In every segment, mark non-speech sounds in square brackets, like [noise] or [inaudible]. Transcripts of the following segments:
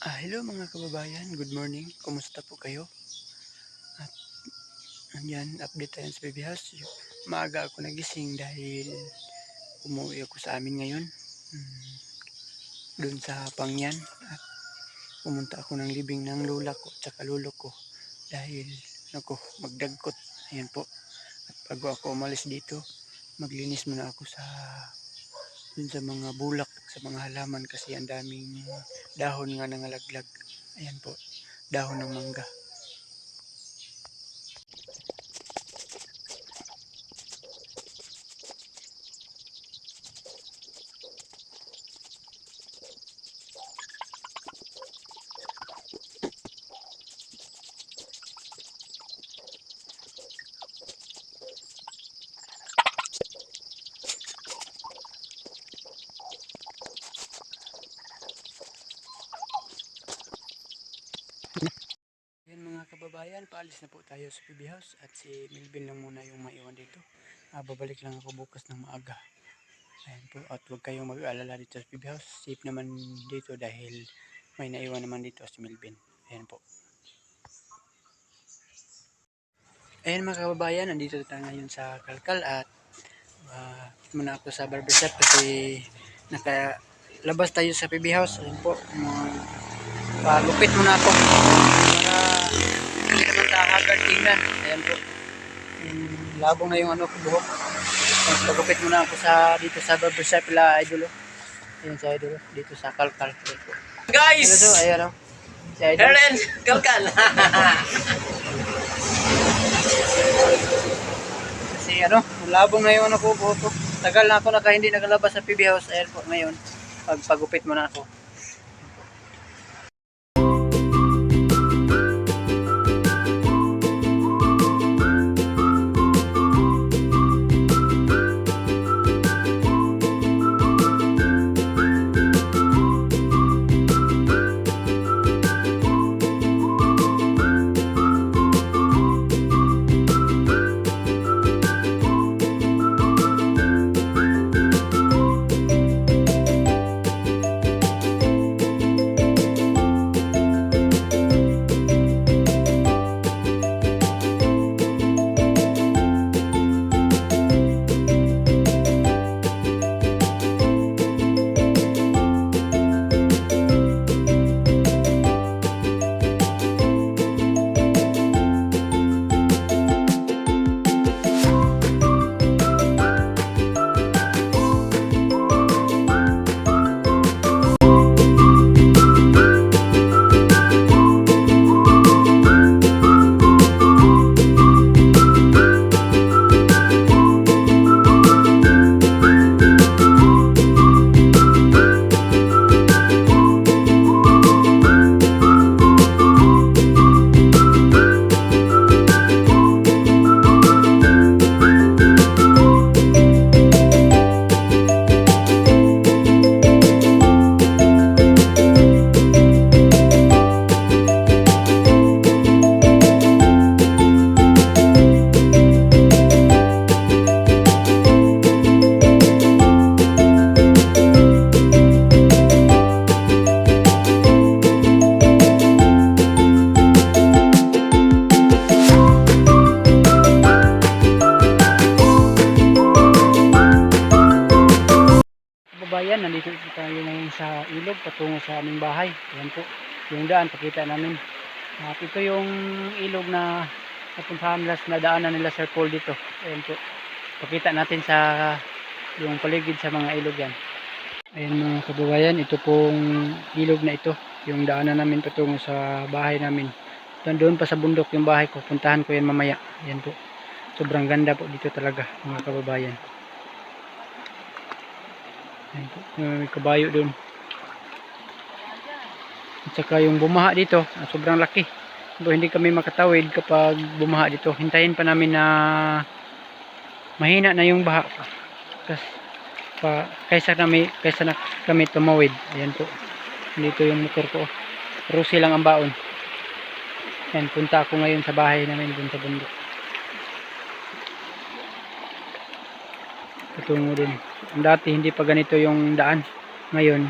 Ah, hello mga kababayan, good morning. Kumusta po kayo? At andyan, update tayo sa baby house. Maaga ako nagising dahil umuwi ako sa amin ngayon. Hmm, doon sa Pangyan. At pumunta ako ng libing ng lola ko at saka lolo ko. Dahil, naku, magdagkot. Ayan po. At bago ako umalis dito, maglinis muna ako sa dun sa mga bulak, sa mga halaman kasi ang daming dahon nga nangalaglag. Ayan po, dahon ng mangga. Ayan mga kababayan, paalis na po tayo sa PB House at si Melvin lang muna yung maiwan dito. Ah, babalik lang ako bukas ng maaga. Ayan po, at huwag kayong mag-aalala dito sa PB House. Safe naman dito dahil may naiwan naman dito si Melvin. Ayan po. Ayan mga kababayan, nandito tayo ngayon sa Kalkal at uh, muna ako sa barbershop kasi nakalabas tayo sa PB House. Ayan po, mga palupit muna ako para naman nakagad tingnan. Ayan po. Yung labong na yung ano ko buhok. Pagupit muna ako sa dito sa barbershop la idol. oh. Ayan si idol oh, dito sa Kalkal. Ayan po. Guys! Hello so, ayan oh. Si idol. Heren! Kalkal! [laughs] Kasi ano, labong na yung ano ko buhok ko. Tagal na ako naka hindi nagalabas sa PB House. Ayan po ngayon. Pag pagupit muna ako. Kababayan, nandito po tayo ngayon sa ilog patungo sa aming bahay. Ayan po, yung daan, pakita namin. At ito yung ilog na napuntahan nila, na daanan nila Sir Paul dito. Ayan po, pakita natin sa yung paligid sa mga ilog yan. Ayan mga kababayan, ito pong ilog na ito. Yung daanan namin patungo sa bahay namin. Doon pa sa bundok yung bahay ko. Puntahan ko yan mamaya. Ayan po. Sobrang ganda po dito talaga mga kababayan. Ayan po, may kabayo doon. At saka yung bumaha dito, ah, sobrang laki. So, hindi kami makatawid kapag bumaha dito. Hintayin pa namin na mahina na yung baha. Kas, pa, kaysa kami, kaysa na kami tumawid. Ayan po. Dito yung motor ko. Rusi lang ang baon. Ayan, punta ako ngayon sa bahay namin dun sa bundok. Patungo dun. Dati hindi pa ganito yung daan. Ngayon,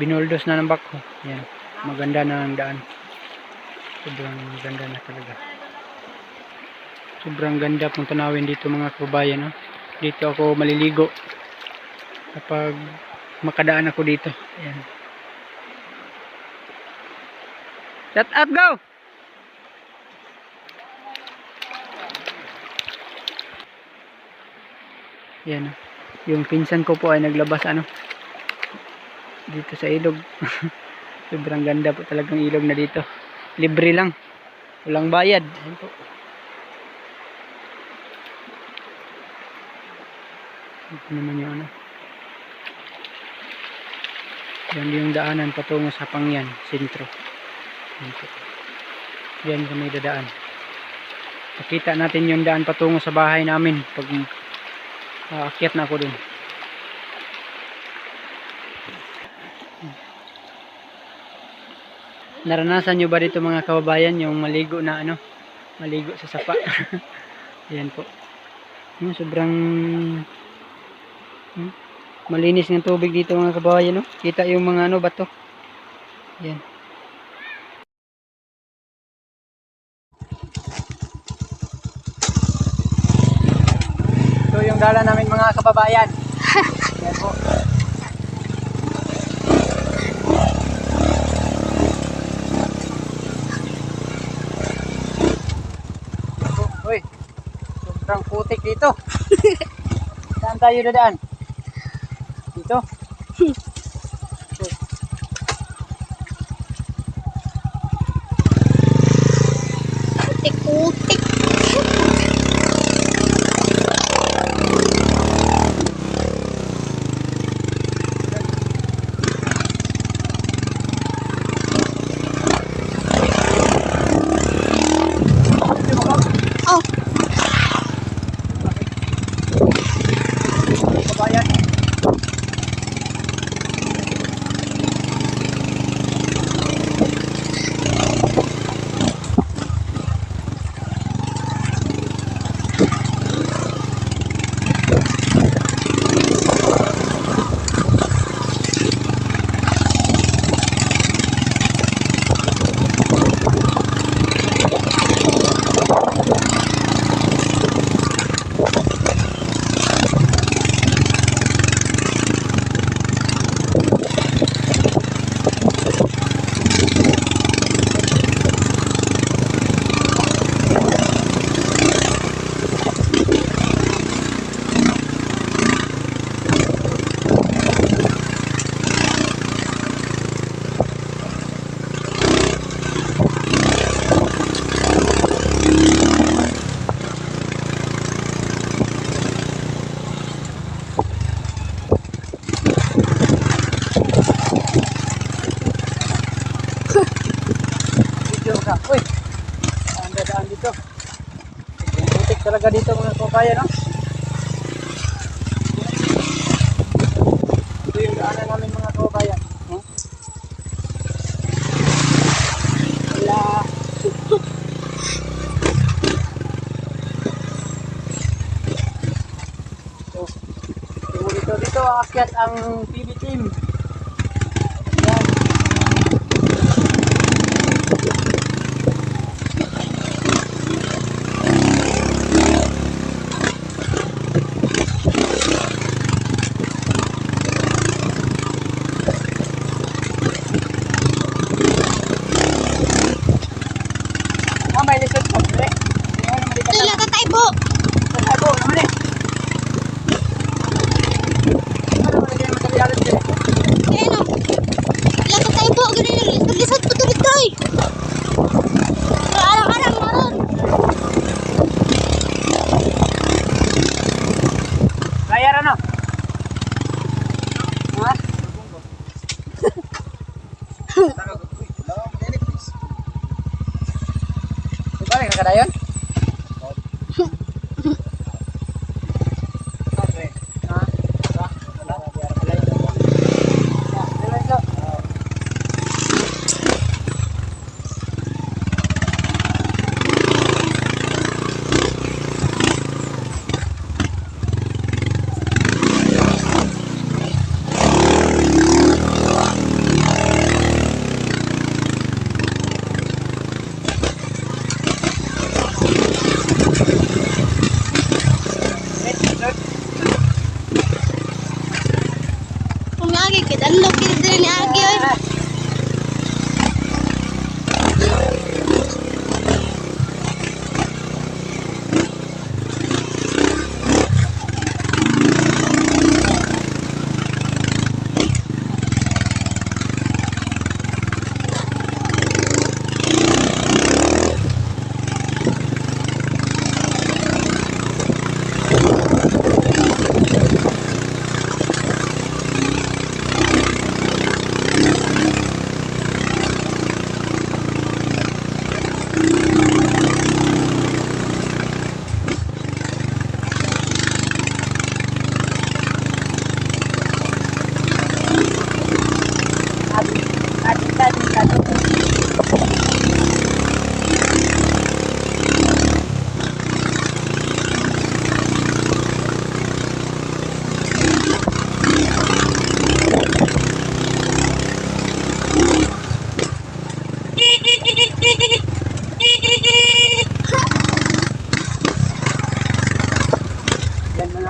binuldos na ng bakho. Yan. maganda na ang daan. Sobrang ganda na talaga. Sobrang ganda pong tanawin dito mga kababayan. No? Dito ako maliligo kapag makadaan ako dito. Ayan. Shut up, go! Yan. Yung pinsan ko po ay naglabas ano dito sa ilog. [laughs] Sobrang ganda po talagang ilog na dito. Libre lang. Walang bayad. Ayan po. Ito naman yung ano. Yan yung daanan patungo sa Pangyan, sentro. Yan kami dadaan. Nakita natin yung daan patungo sa bahay namin pag aakyat na ako dun. Naranasan nyo ba dito mga kababayan yung maligo na ano? Maligo sa sapa. [laughs] Yan po. Yung sobrang hmm, malinis ng tubig dito mga kababayan no? Kita yung mga ano bato. Yan. Dala namin mga kababayan. Yan po. Yan po. Uy, sobrang putik dito. [laughs] Saan tayo dadaan? Dito? Putik-putik. Oh, Kababayan. Video ka. Uy, ang dadaan dito. Ang putik talaga kababayan, no? Ito yung daanan namin mga kababayan. Hmm? Wala. So, yung dito, dito aakyat ang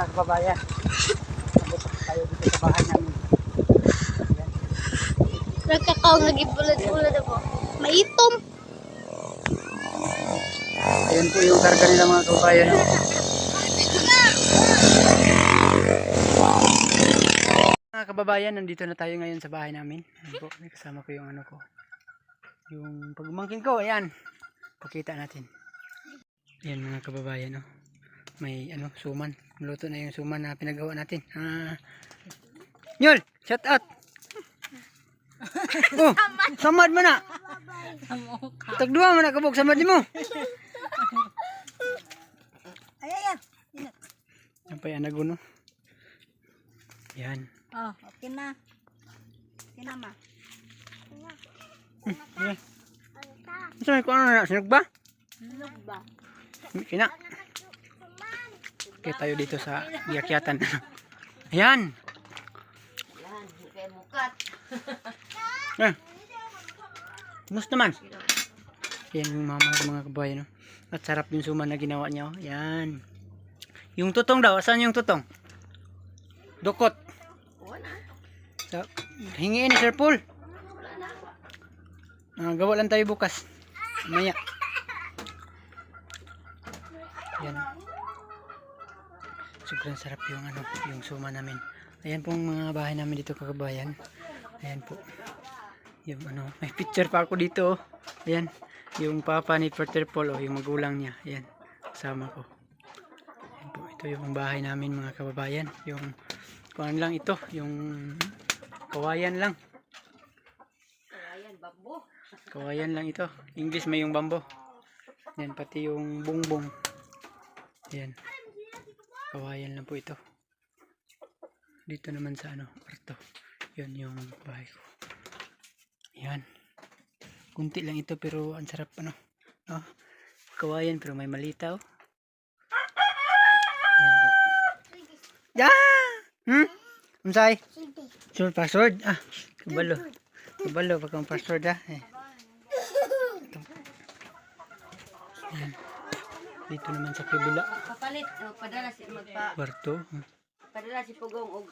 mga kababayan. Abot tayo dito sa bahay namin. Nagkakaw nga gibulad-bulad ako. Maitom. Ayan po yung karga nila mga kababayan. Mga kababayan, nandito na tayo ngayon sa bahay namin. Ayan po, may kasama ko yung ano ko. Yung pagmangkin ko, ayan. Pakita natin. Ayan mga kababayan, oh. May ano, suman. Luto na yung suman na pinagawa natin. Ah. Nyol, shout out. [laughs] oh, samad mo na. Tagduwa mo na kabog samad mo. Ay, ay, ay. Pa yan naguno. Yan. Oh, okay na. Okay na, ma. Yan. Saan ko ano na? Sinug ba? Lug ba? Kina. Okay tayo dito sa Giyakyatan. [laughs] Ayan. Yan, kay mukat. Eh. Naman. Yan yung mga, mga, mga kabayan. No? At sarap yung suman na ginawa niya. Oh. Yan. Yung tutong daw. Saan yung tutong? Dukot. Sa, hingiin ni Sir Paul. Ah, gawa lang tayo bukas. Maya. Sobrang sarap yung ano, yung suma namin. Ayan pong mga bahay namin dito kakabayan. Ayan po. Yung ano, [laughs] may picture pa ako dito. oh. Ayan. Yung papa ni Peter Paul, oh, yung magulang niya. Ayan. Kasama ko. Ayan po. Ito yung bahay namin mga kababayan. Yung, kung ano lang ito, yung kawayan lang. Ayan, bambo. Kawayan lang ito. English may yung bambo. Yan, pati yung bungbong. Yan. Kawayan lang po ito. Dito naman sa ano, kwarto. Yan yung bahay ko. Yan. Kunti lang ito pero ang sarap ano. Oh, kawayan pero may malitaw. Yan po. Ah! Hmm? Unsay? Sure password? Ah, kabalo. Kabalo pag ang password ah. Eh. Dito naman sa kabila. Papalit, oh, padala si magpa Kwarto. Hmm. padala si Pugong og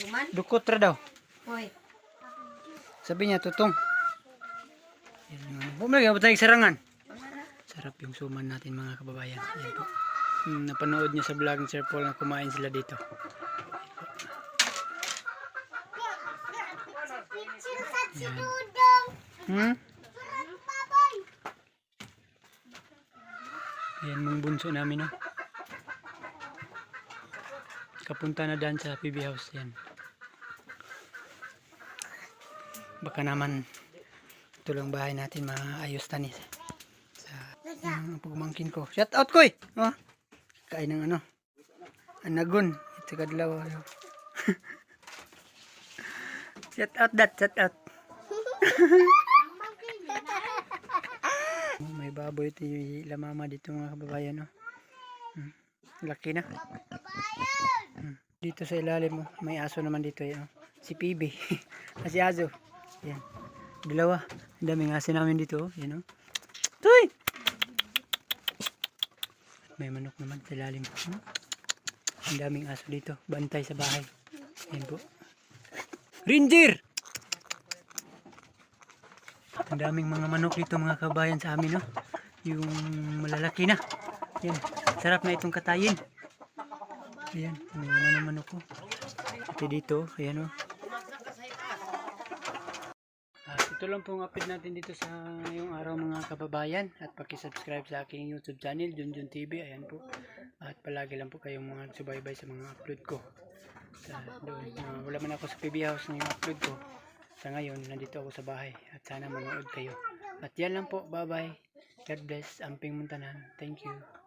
suman. Dukot ra daw. Hoy, Sabi niya, tutong. Yan ano. Bumalik, abot tayo sarangan. Sarap yung suman natin mga kababayan. Yan po. Hmm, napanood niyo sa vlog ni Sir Paul na kumain sila dito. Yan. Hmm? Yan mong bunso namin, no? Kapunta na dyan sa PB House, yan. Baka naman ito lang bahay natin maayos tani sa yung pagmangkin ko. Shout out ko eh! Oh, kain ng ano. Anagon. Ito kadlaw. [laughs] shout out that, shout out. Oh, [laughs] May baboy ito yung lamama dito mga kababayan. No? Hmm. Laki na. Dito sa ilalim mo, may aso naman dito. Yan, oh. Si PB. [laughs] Ah, si Azo. Yan. Dalawa. Ang daming aso namin dito. oh. Yan o. Tuy! May manok naman sa ilalim. Hmm? Ang daming aso dito. Bantay sa bahay. Yan po. Ranger! Ang daming mga manok dito mga kabayan sa amin, no? Yung malalaki na. Yan. Sarap na itong katayin. Ayan, ang mga manok ko. Pati dito, ayan, oh. Ah, ito lang pong update natin dito sa ngayong araw mga kababayan. At paki-subscribe sa aking YouTube channel Junjun TV ayan po. At palagi lang po kayong mga subaybay sa mga upload ko. Sa doon Ah, wala man ako sa PB House ng upload ko. Sa ngayon nandito ako sa bahay. At sana manood kayo. At yan lang po. Bye bye God bless. Amping Muntanan. Thank you